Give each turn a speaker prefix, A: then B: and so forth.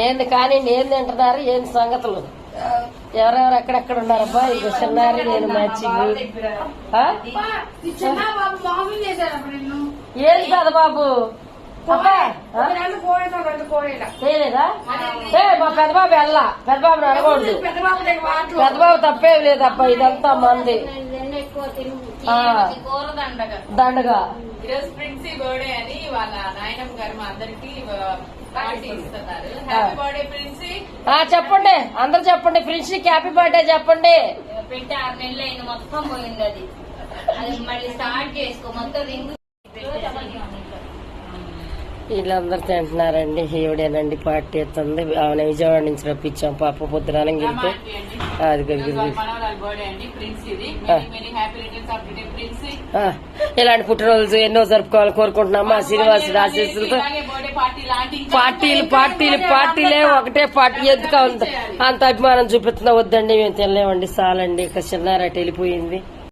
A: ఏంది కానీ ఏం తింటున్నారు ఏంది సంగతులు? ఎవరెవరు ఎక్కడెక్కడ ఉన్నారబ్బా? ఇక చిన్నారి నేను మ్యాచింగ్ ఏది కాదు బాబు? అబ్బా ఏ మా పెద్దబాబు వెళ్ళా. పెద్దబాబుని అడగకూడదు. పెద్దబాబు తప్పేం లేదబ్బా ఇదంతా మంది.
B: దండగా.
A: దండగా
C: ఈరోజు ప్రిన్సీ బర్త్డే అని వాళ్ళ నాయనమ్మ గారు మా అందరికి పార్టీ ఇస్తున్నారు. హ్యాపీ బర్త్డే ప్రిన్సీ
A: ఆ చెప్పండి. అందరు చెప్పండి. ఫ్రెండ్స్ హ్యాపీ బర్త్డే చెప్పండి.
B: పెట్టి ఆరు నెలలు అయింది మొత్తం పోయింది అది. అది మళ్ళీ స్టార్ట్ చేసుకో మొత్తం రింగ్
A: వీళ్ళందరూ తింటున్నారండి. ఈవిడేనండి పార్టీ ఎత్తుంది. ఆమె విజయవాడ నుంచి రప్పించాం. పాప పొద్దున వెళ్తే అది కలిగి ఆ. ఆ, ఇలాంటి పుట్టినరోజు ఎన్నో జరుపుకోవాలని కోరుకుంటున్నామా శ్రీనివాస్ ఆశీస్సులతో పార్టీలు పార్టీలు పార్టీలే ఒకటే పార్టీ. ఎందుకు అంత అంత అభిమానం చూపిస్తున్నా? వద్దండి మేము తినలేమండి చాలండి. ఇక చిన్నారటి వెళ్ళిపోయింది.